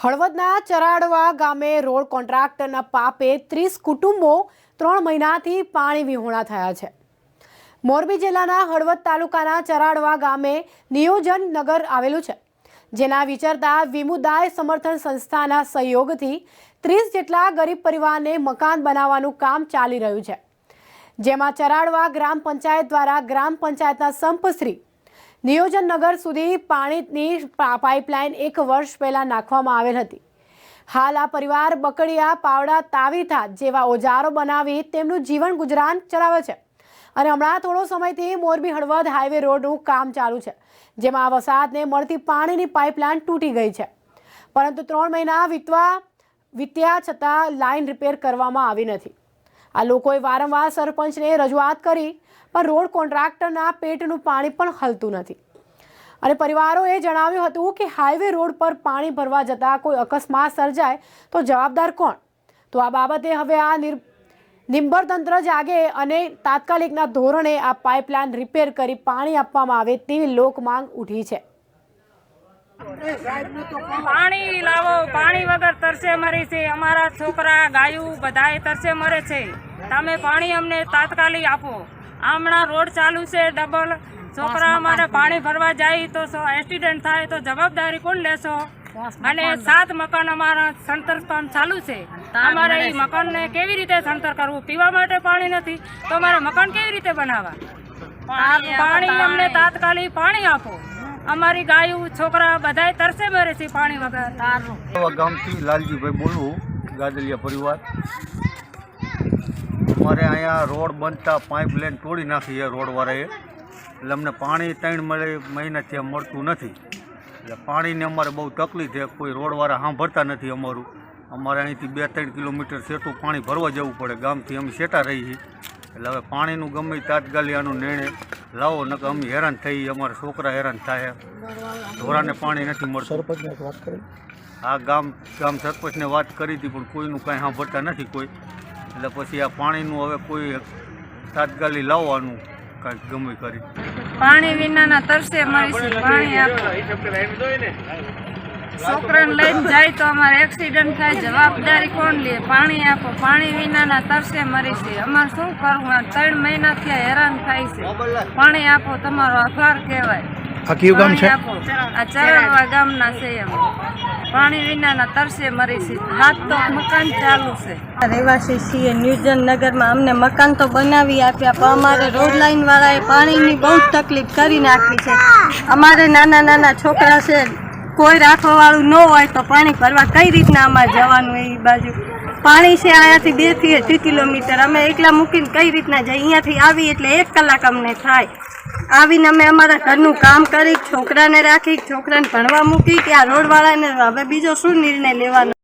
હળવદના ચરાડવા ગામે રોડ કોન્ટ્રાક્ટરના પાપે ત્રીસ કુટુંબો ત્રણ મહિનાથી પાણી વિહોણા થયા છે. મોરબી જિલ્લાના હળવદ તાલુકાના ચરાડવા ગામે નિયોજન નગર આવેલું છે, જેના વિચારતા વિમુદાય સમર્થન સંસ્થાના સહયોગથી ત્રીસ જેટલા ગરીબ પરિવારને મકાન બનાવવાનું કામ ચાલી રહ્યું છે. જેમાં ચરાડવા ગ્રામ પંચાયત દ્વારા ગ્રામ પંચાયતના સંપશ્રી નિયોજન નગર સુધી પાણીની પાઇપલાઇન એક વર્ષ પહેલાં નાખવામાં આવેલ હતી. હાલ આ પરિવાર બકડિયા, પાવડા, તાવીથા જેવા ઓજારો બનાવી તેમનું જીવન ગુજરાન ચલાવે છે. અને હમણાં થોડો સમયથી મોરબી હળવદ હાઈવે રોડનું કામ ચાલુ છે, જેમાં આ વસાહતને મળતી પાણીની પાઇપલાઇન તૂટી ગઈ છે. પરંતુ ત્રણ મહિના વીતવા, વીત્યા છતાં લાઇન રિપેર કરવામાં આવી નથી. આ લોકોએ વારંવાર સરપંચને રજૂઆત કરી, પણ રોડ કોન્ટ્રાક્ટરના પેટનું પાણી પણ હલતું નથી. અને પરિવારોએ જણાવ્યું હતું કે હાઈવે રોડ પર પાણી ભરવા જતાં કોઈ અકસ્માત સર્જાય તો જવાબદાર કોણ? તો આ બાબતે હવે આ નિર્ભર તંત્ર જાગે અને તાત્કાલિકના ધોરણે આ પાઇપલાઇન રિપેર કરી પાણી આપવામાં આવે તેવી લોક માંગ ઉઠી છે. પાણી લાવો, પાણી વગર તરસે મરે છે. અમારા છોકરા ગાયું બધાએ તરસે મરે છે. તમે પાણી અમને તાત્કાલિક આપો. હમણાં રોડ ચાલુ છે ડબલ છોકરા અમારે પાણી ભરવા જાય તો એક્સિડન્ટ થાય તો જવાબદારી કોણ લેશો? અને સાત મકાન અમારા સંતર કામ ચાલુ છે. અમારે એ મકાનને કેવી રીતે સંતર કરવું? પીવા માટે પાણી નથી. તો અમારે મકાન કેવી રીતે બનાવવા? પાણી અમને તાત્કાલિક પાણી આપો. અમારી ગાયું છોકરા બધાય તરસે મરે છે પાણી વગર. ગામથી લાલજીભાઈ બોલવું ગાદલિયા પરિવાર. અમારે અહીંયા રોડ બનતા પાઇપ લાઈન તોડી નાખી છે રોડવાળાએ. એટલે અમને પાણી ત્રણ મળે મહિનાથી મળતું નથી. એટલે પાણીની અમારે બહુ તકલીફ છે કોઈ રોડવાળા સાંભળતા નથી અમારું. અમારે અહીંથી બે ત્રણ કિલોમીટર સેટું પાણી ભરવા જવું પડે ગામથી અમે સેટા રહી છીએ. એટલે હવે પાણીનું ગમે તાત્કાલિક આનું નિર્ણય લાવો નકર અમે હેરાન થઈ અમારા છોકરા હેરાન થાય. ઢોરાને પાણી નથી મળતું. આ ગામ ગામ સરપંચને વાત કરી હતી પણ કોઈનું કાંઈ સાંભળતા નથી કોઈ. એટલે પછી આ પાણીનું હવે કોઈ તાત્કાલિક લાવવાનું કાંઈક ગમે કરી. પાણી વિનાના તરસે મરી પાણી આપો. છોકરાને લઈને જાય તો અમારે એક્સિડન્ટ થાય જવાબદારી કોણ લે? પાણી આપો. પાણી વિનાના તરસે મરી છે અમારે શું કરવું? આ ત્રણ મહિનાથી હેરાન થાય છે. પાણી આપો તમારો આભાર કહેવાય. આ કયું ગામ છે. આ ચરણવા ગામના છે એમ. પાણી વિનાના તરસે મરી છે. હાથ તો મકાન ચાલુ છે. રહેવાસી છીએ ન્યુજન નગરમાં અમને મકાન તો બનાવી આપ્યા પણ અમારે રોડ લાઈન વાળાએ પાણીની બહુ તકલીફ કરી નાખી છે. અમારે નાના નાના છોકરા છે. કોઈ રાખવાવાળું ન હોય તો પાણી ભરવા કઈ રીતના અમારે જવાનું એ બાજુ? પાણી છે અહીંયાથી બેથી અઢી કિલોમીટર. અમે એકલા મૂકીને કઈ રીતના જઈએ? અહીંયાથી આવી એટલે એક કલાક અમને થાય. આવીને અમે અમારા ઘરનું કામ કરી, છોકરાને રાખી, છોકરાને ભણવા મૂકી કે આ રોડવાળાને હવે બીજો શું નિર્ણય લેવાનો?